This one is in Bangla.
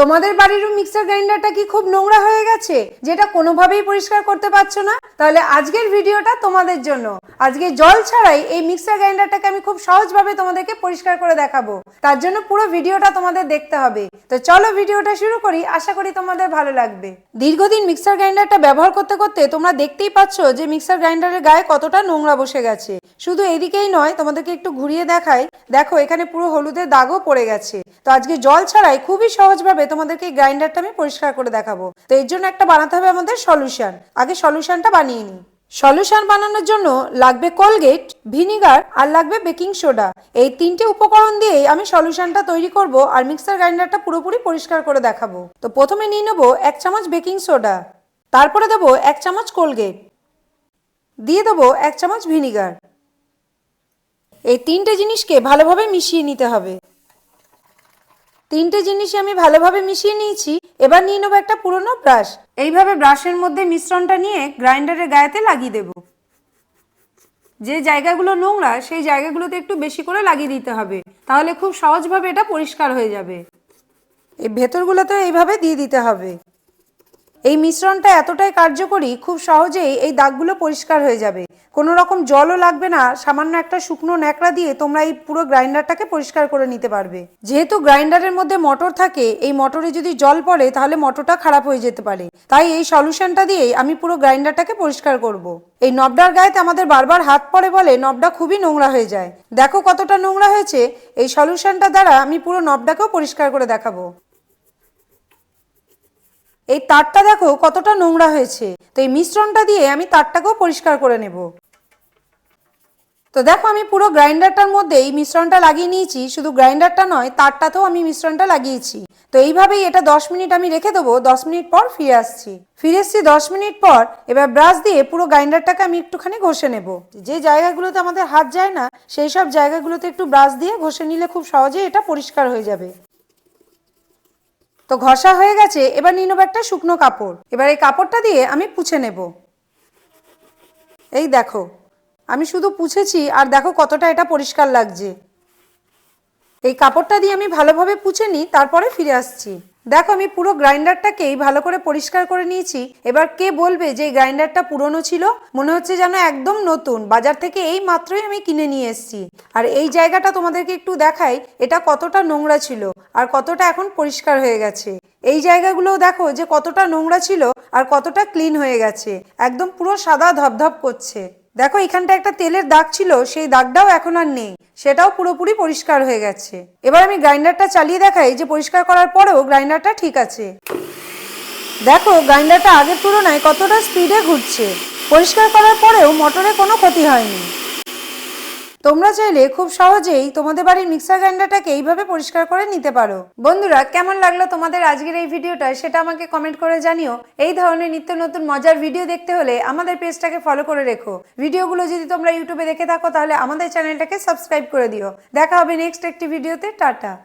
তোমাদের বাড়ির মিক্সার গ্রাইন্ডারটা কি খুব নোংরা হয়ে গেছে? যেটা কোনোভাবেই পরিষ্কার করতে পারছ না? তাহলে আজকের ভিডিওটা তোমাদের জন্য। আজকে জল ছাড়াই এই মিক্সার গ্রাইন্ডারটাকে আমি খুব সহজভাবে তোমাদেরকে পরিষ্কার করে দেখাবো। তার জন্য পুরো ভিডিওটা তোমাদের দেখতে হবে। তো চলো ভিডিওটা শুরু করি। আশা করি তোমাদের ভালো লাগবে। দীর্ঘদিন মিক্সার গ্রাইন্ডারটা ব্যবহার করতে করতে তোমরা দেখতেই পাচ্ছ যে মিক্সার গ্রাইন্ডারের গায়ে কতটা নোংরা বসে গেছে। শুধু এদিকেই নয়, তোমাদেরকে একটু ঘুরিয়ে দেখাই। দেখো, এখানে পুরো হলুদের দাগও পড়ে গেছে। তো আজকে জল ছাড়াই খুবই সহজভাবে তোমাদেরকে এই গ্রাইন্ডারটা আমি পরিষ্কার করে দেখাবো। তো এর জন্য একটা বানাতে হবে আমাদের সলিউশন আগে সলিউশনটা বানিয়ে নিই। সলিউশন বানানোর জন্য লাগবে কোলগেট ভিনিগার আর লাগবে বেকিং সোডা এই তিনটে উপকরণ দিয়েই আমি সলিউশনটা তৈরি করব আর মিক্সার গ্রাইন্ডারটা পুরোপুরি পরিষ্কার করে দেখাবো। তো প্রথমে নিয়ে নেব এক চামচ বেকিং সোডা তারপরে দেবো এক চামচ কোলগেট দিয়ে দেবো এক চামচ ভিনিগার এই তিনটে জিনিসকে ভালোভাবে মিশিয়ে নিতে হবে। তিনটে জিনিসই আমি ভালোভাবে মিশিয়ে নিয়েছি, এবার নিয়ে নেব একটা পুরনো ব্রাশ। এইভাবে ব্রাশের মধ্যে মিশ্রণটা নিয়ে গ্রাইন্ডারের গায়েতে লাগিয়ে দেব। যে জায়গাগুলো নোংরা, সেই জায়গাগুলোতে একটু বেশি করে লাগিয়ে দিতে হবে। তাহলে খুব সহজভাবে এটা পরিষ্কার হয়ে যাবে। এই ভেতরগুলোতে এইভাবে দিয়ে দিতে হবে। এই মিশ্রণটা এতটাই কার্যকরী, খুব সহজেই এই দাগগুলো পরিষ্কার হয়ে যাবে। কোনো রকম জলও লাগবে না, সামান্য একটা শুকনো ন্যাকড়া দিয়ে তোমরা এই পুরো গ্রাইন্ডারটাকে পরিষ্কার করে নিতে পারবে। যেহেতু গ্রাইন্ডারের মধ্যে মোটর থাকে, এই মোটরে যদি জল পড়ে তাহলে মোটরটা খারাপ হয়ে যেতে পারে। তাই এই সলিউশনটা দিয়েই আমি পুরো গ্রাইন্ডারটাকে পরিষ্কার করব। এই নবডার গায়েতে আমাদের বারবার হাত পড়ে বলে নবডা খুবই নোংরা হয়ে যায়। দেখো কতটা নোংরা হয়েছে, এই সলিউশনটা দ্বারা আমি পুরো নবডাকেও পরিষ্কার করে দেখাবো। এই তারটা দেখো কতটা নোংরা হয়েছে। তো এই মিশ্রণটা দিয়ে আমি তারটাকেও পরিষ্কার করে নেব। তো দেখো, আমি পুরো গ্রাইন্ডারটার মধ্যে এই মিশ্রণটা লাগিয়ে নিয়েছি। শুধু গ্রাইন্ডারটা নয়, তারটাতেও আমি মিশ্রণটা লাগিয়েছি। তো এইভাবেই এটা দশ মিনিট আমি রেখে দেবো। দশ মিনিট পর ফিরে আসছি। ফিরে এসছি দশ মিনিট পর, এবার ব্রাশ দিয়ে পুরো গ্রাইন্ডারটাকে আমি একটুখানি ঘষে নেব। যে জায়গাগুলোতে আমাদের হাত যায় না, সেই সব জায়গাগুলোতে একটু ব্রাশ দিয়ে ঘষে নিলে খুব সহজেই এটা পরিষ্কার হয়ে যাবে। তো ঘষা হয়ে গেছে, এবার নিয়ে নেব একটা শুকনো কাপড়। এবার এই কাপড়টা দিয়ে আমি পুছে নেব। এই দেখো আমি শুধু পুছেছি, আর দেখো কতটা এটা পরিষ্কার লাগছে। এই কাপড়টা দিয়ে আমি ভালোভাবে পুছে নিই, তারপরে ফিরে আসছি। দেখো আমি পুরো গ্রাইন্ডারটাকেই ভালো করে পরিষ্কার করে নিয়েছি। এবার কে বলবে যে এই গ্রাইন্ডারটা পুরনো ছিল? মনে হচ্ছে যেন একদম নতুন। বাজার থেকে এই মাত্রই আমি কিনে নিয়ে এসেছি। আর এই জায়গাটা তোমাদেরকে একটু দেখাই, এটা কতটা নোংরা ছিল, আর কতটা এখন পরিষ্কার হয়ে গেছে। এই জায়গাগুলোও দেখো যে কতটা নোংরা ছিল, আর কতটা ক্লিন হয়ে গেছে। একদম পুরো সাদা ধপধপ করছে। দেখো এখানটা একটা তেলের দাগ ছিল, সেই দাগটাও এখন আর নেই। সেটাও পুরোপুরি পরিষ্কার হয়ে গেছে। এবার আমি গ্রাইন্ডারটা চালিয়ে দেখাই, যে পরিষ্কার করার পরেও গ্রাইন্ডারটা ঠিক আছে। দেখো, গ্রাইন্ডারটা আগের তুলনায় কতটা স্পিডে ঘুরছে। পরিষ্কার করার পরেও মোটরে কোনো ক্ষতি হয়নি। তোমরা চাইলে খুব সহজেই তোমাদের বাড়ির মিক্সার গ্রাইন্ডারটাকে এইভাবে পরিষ্কার করে নিতে পারো। বন্ধুরা, কেমন লাগল তোমাদের আজকের এই ভিডিওটা সেটা আমাকে কমেন্ট করে জানিও। এই ধরনের নিত্য নতুন মজার ভিডিও দেখতে হলে আমাদের পেজটাকে ফলো করে রেখো। ভিডিওগুলো যদি তোমরা ইউটিউবে দেখে থাকো তাহলে আমাদের চ্যানেলটাকে সাবস্ক্রাইব করে দিও। দেখা হবে নেক্সট একটি ভিডিওতে। টাটা।